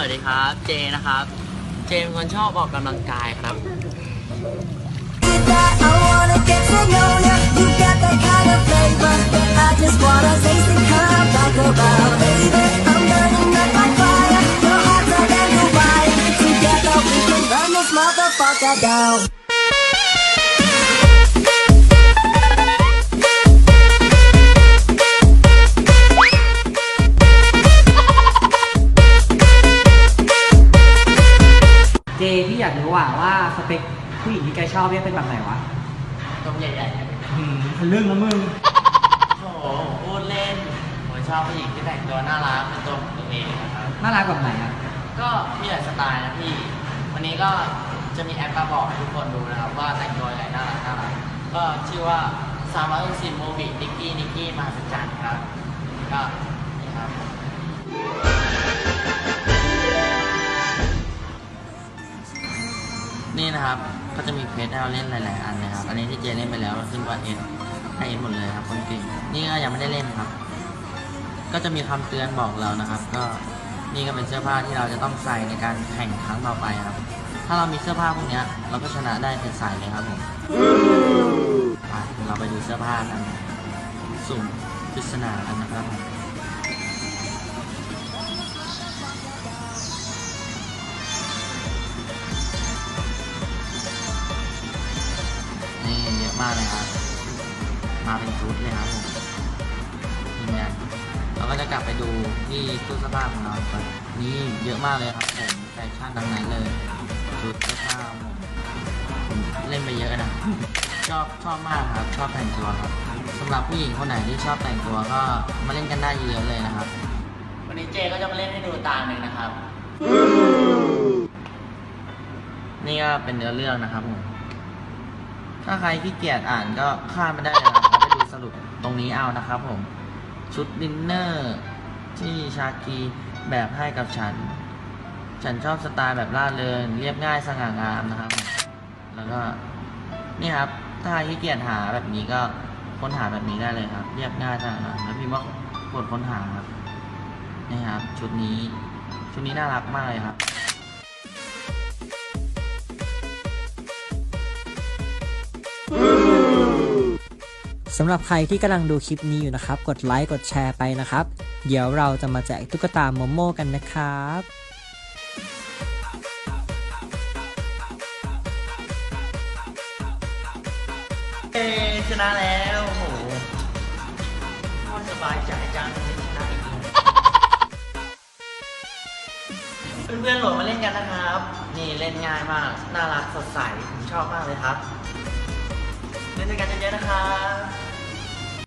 สวัสดีครับ เจนะครับ เจเป็นคนชอบออกกำลังกายครับ I พี่อยากรู้ว่าว่าสเปคผู้หญิงที่แกชอบเนี่ยเป็นแบบไหนวะตรงใหญ่ๆครับหืมทะลึ่งนะมึง โอ้โหพูดเล่นผมชอบผู้หญิงที่แต่งตัวน่ารักเป็นตัวของตัวเองนะครับ น่ารักแบบไหนอะก็พี่หลายสไตล์นะพี่ วันนี้ก็จะมีแอปมาบอกให้ทุกคนดูนะครับ ว่าแต่งตัวยังไงน่ารักน่ารักก็ชื่อว่า360โมบินิกกี้นิกกี้มาสัจจันครับ ก็นี่ครับ นี่นะครับ ก็จะมีเพจให้เราเล่นหลาย ๆ อันเลยครับ อันนี้ที่เจเล่นไปแล้วขึ้นว่าเอสให้เอสหมดเลยครับคนเก่ง นี่ก็ยังไม่ได้เล่นครับ ก็จะมีคำเตือนบอกเรานะครับ ก็นี่ก็เป็นเสื้อผ้าที่เราจะต้องใส่ในการแข่งครั้งต่อไปครับ ถ้าเรามีเสื้อผ้าพวกเนี้ยเราก็ชนะได้เป็นใส่เลยครับผมไปเดี๋ยวเราไปดูเสื้อผ้ากัน สุ่มปริศนากันนะครับ มากเลยครับ มาเป็นชุดเลยครับผมทีมงานเราก็จะกลับไปดูที่ตู้เสื้อผ้าของเราก่อนนี่เยอะมากเลยครับผมแฟชั่นดังนั้นเลยชุดเสื้อผ้าผมเล่นไปเยอะนะชอบชอบมากครับ ชอบแต่งตัวครับสำหรับผู้หญิงคนไหนที่ชอบแต่งตัวก็มาเล่นกันได้เยอะเลยนะครับ วันนี้เจก็จะมาเล่นให้ดูตาหนึ่งนะครับ นี่ก็เป็นเนื้อเรื่องนะครับผม ถ้าใครขี้เกียจอ่านก็ข้ามไปได้เลยนะครับไปดูสรุปตรงนี้เอานะครับผม ชุดดินเนอร์ที่ชากีแบบให้กับฉัน ฉันชอบสไตล์แบบล่าเริงเรียบง่ายสง่างามนะครับ แล้วก็นี่ครับ ถ้าขี้เกียจหาแบบนี้ก็ค้นหาแบบนี้ได้เลยครับ เรียบง่ายสง่างามแล้วพิมพ์ว่ากดค้นหาครับนี่ครับ ชุดนี้ชุดนี้น่ารักมากเลยครับ สำหรับใครที่กำลังดูคลิปนี้อยู่นะครับ กดไลค์กดแชร์ไปนะครับ เดี๋ยวเราจะมาแจกตุ๊กตาโมโม่กันนะครับเอชนะแล้วโอ้โหสบายใจจังชนะอีกแล้วเพื่อนๆโหลดมาเล่นกันนะครับ นี่เล่นง่ายมาก น่ารักสดใส ผมชอบมากเลยครับ เล่นด้วยกันเยอะๆนะครับ